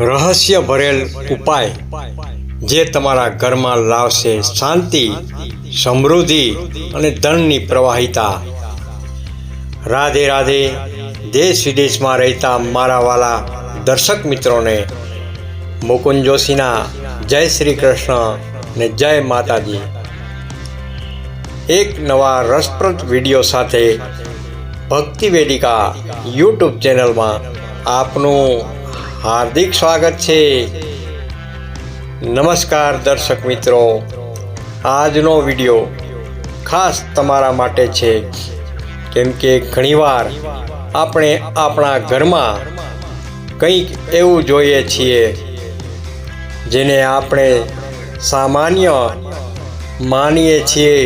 રહસ્ય ભરેલ ઉપાય જે તમારા ઘરમાં લાવશે શાંતિ, સમૃદ્ધિ અને ધનની પ્રવાહિતા. રાધે રાધે દેશ વિદેશમાં રહેતા મારા વાલા દર્શક મિત્રોને, મુકુંદ જોશીના જય શ્રી કૃષ્ણ ને જય માતાજી. એક નવા રસપ્રદ વીડિયો સાથે ભક્તિ વેદિકા યુટ્યુબ ચેનલમાં આપનું હાર્દિક સ્વાગત છે. નમસ્કાર દર્શક મિત્રો. આજનો વીડિયો ખાસ તમારા માટે છે. કેમ કે ઘણીવાર આપણે આપણા ઘરમાં કંઈક એવું જોઈએ છીએ, જેને આપણે સામાન્ય માનીએ છીએ,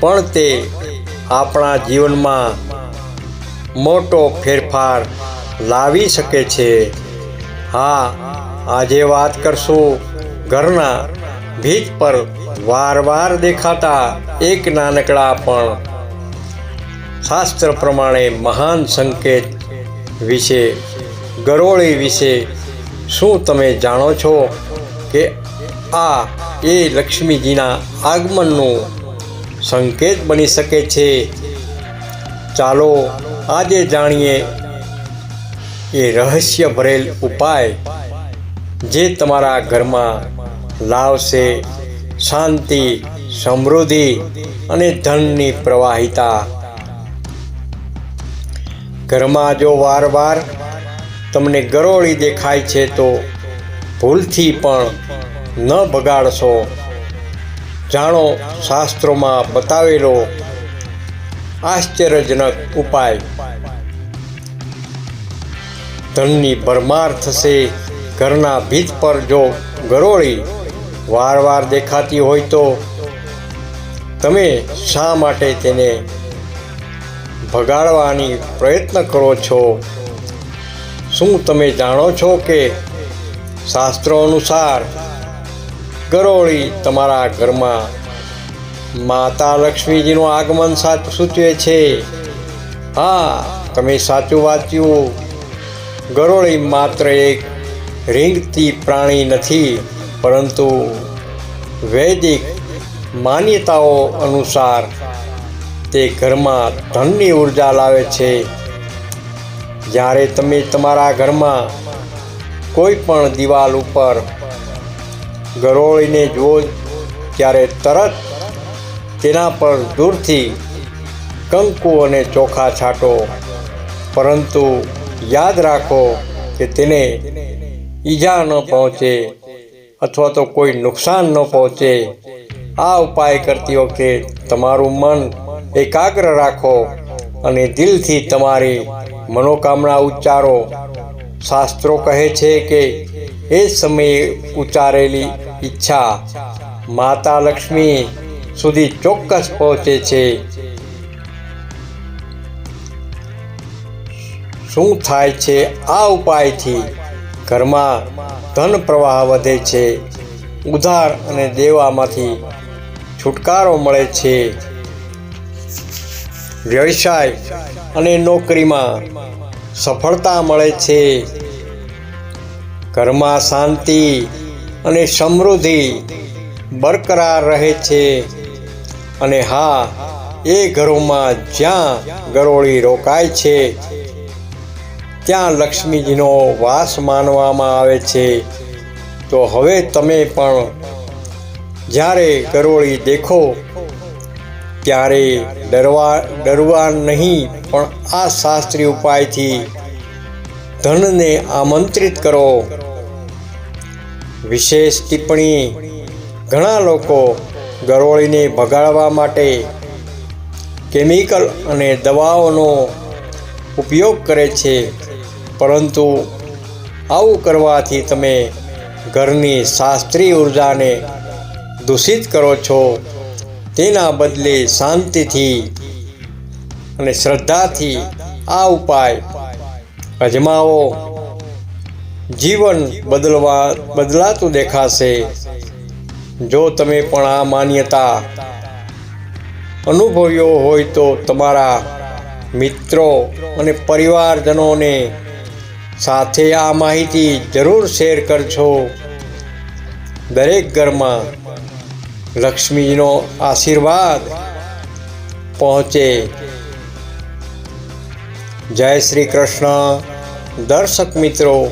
પણ તે આપણા જીવનમાં મોટો ફેરફાર લાવી શકે છે. હા, આજે વાત કરશું ઘરના ભીત પર વારવાર દેખાતા એક નાનકડા પણ. શાસ્ત્ર પ્રમાણે મહાન સંકેત વિશે, ગરોળી વિશે શું તમે જાણો છો કે આ એ લક્ષ્મીજીના આગમનનું સંકેત બની શકે છે? ચાલો આજે જાણીએ એ રહસ્ય ભરેલ ઉપાય જે તમારા ઘરમાં લાવશે. શાંતિ, સમૃદ્ધિ અને ધનની પ્રવાહિતા. ઘરમાં જો વારવાર તમને ગરોળી દેખાય છે તો ભૂલથી પણ ન બગાડશો. જાણો શાસ્ત્રોમાં બતાવેલો આશ્ચર્યજનક ઉપાય. ધનની ભરમાર થશે, ઘરના ભીત પર જો ગરોળી વારવાર દેખાતી હોય તો તમે શા માટે તેને ભગાડવાની પ્રયત્ન કરો છો? શું તમે જાણો છો કે શાસ્ત્રો અનુસાર ગરોળી તમારા ઘરમાં માતા લક્ષ્મીજીનું આગમન સાચ સૂચવે છે? હા, તમે સાચું વાંચ્યું. ગરોળી માત્ર એક રીંગતી પ્રાણી નથી, પરંતુ વૈદિક માન્યતાઓ અનુસાર તે ઘરમાં ધનની ઊર્જા લાવે છે. જ્યારે તમે તમારા ઘરમાં કોઈ પણ દિવાલ ઉપર ગરોળીને જુઓ, ત્યારે તરત તેના પર દૂરથી કંકુ અને ચોખા છાંટો. પરંતુ યાદ રાખો કે તેને ઈજા ન પહોંચે અથવા તો કોઈ નુકસાન ન પહોંચે. આ ઉપાય કરતી વખતે તમારું મન એકાગ્ર રાખો અને દિલથી તમારી મનોકામના ઉચ્ચારો. શાસ્ત્રો કહે છે કે એ સમયે ઉચ્ચારેલી ઈચ્છા માતા લક્ષ્મી સુધી ચોક્કસ પહોંચે છે. શું થાય છે? આ ઉપાયથી ઘરમાં ધન પ્રવાહ વધે છે, ઉધાર અને દેવામાંથી છુટકારો મળે છે. વ્યવસાય અને નોકરીમાં સફળતા મળે છે. ઘરમાં શાંતિ અને સમૃદ્ધિ બરકરાર રહે છે. અને હા, એ ઘરોમાં જ્યાં ગરોળી રોકાય છે ત્યાં લક્ષ્મીજીનો વાસ માનવામાં આવે છે. તો હવે તમે પણ જ્યારે ગરોળી દેખો, ત્યારે ડરવા ડરવા નહીં, પણ આ શાસ્ત્રીય ઉપાયથી ધનને આમંત્રિત કરો. વિશેષ ટિપ્પણી, ઘણા લોકો ગરોળીને ભગાડવા માટે કેમિકલ અને દવાઓનો ઉપયોગ કરે છે. પરંતુ આવું કરવાથી તમે ઘરની શાસ્ત્રીય ઉર્જાને દૂષિત કરો છો. તેના બદલે શાંતિથી અને શ્રદ્ધાથી આ ઉપાય અજમાવો. જીવન બદલવા, બદલાતું દેખાશે. જો તમે પણ આ માન્યતા અનુભવ્યો હોય તો તમારા મિત્રો અને પરિવારજનોને સાથે આ માહિતી જરૂર શેર કરજો. દરેક ઘરમાં લક્ષ્મીનો આશીર્વાદ પહોંચે. જય શ્રી કૃષ્ણ. દર્શક મિત્રો,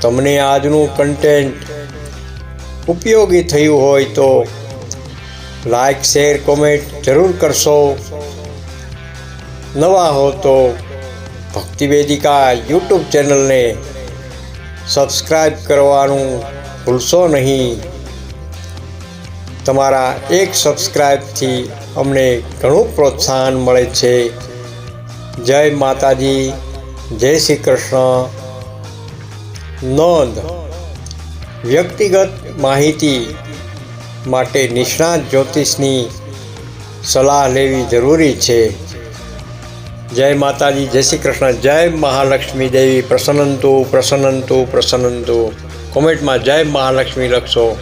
તમને આજનું કન્ટેન્ટ ઉપયોગી થયું હોય તો લાઈક શેર કોમેન્ટ જરૂર કરશો. નવા હો તો ભક્તિ વેદિકા યુટ્યુબ ચેનલને સબસ્ક્રાઈબ કરવાનું ભૂલશો નહીં. તમારા એક સબસ્ક્રાઈબથી અમને ઘણું પ્રોત્સાહન મળે છે. જય માતાજી, જય શ્રી કૃષ્ણ. નોંધ, વ્યક્તિગત માહિતી માટે નિષ્ણાત જ્યોતિષની સલાહ લેવી જરૂરી છે. જય માતાજી, જય શ્રી કૃષ્ણ, જય મહાલક્ષ્મી દેવી. પ્રસન્નંતુ પ્રસન્નંતુ પ્રસન્નંતુ. કોમેન્ટમાં જય મહાલક્ષ્મી લખશો.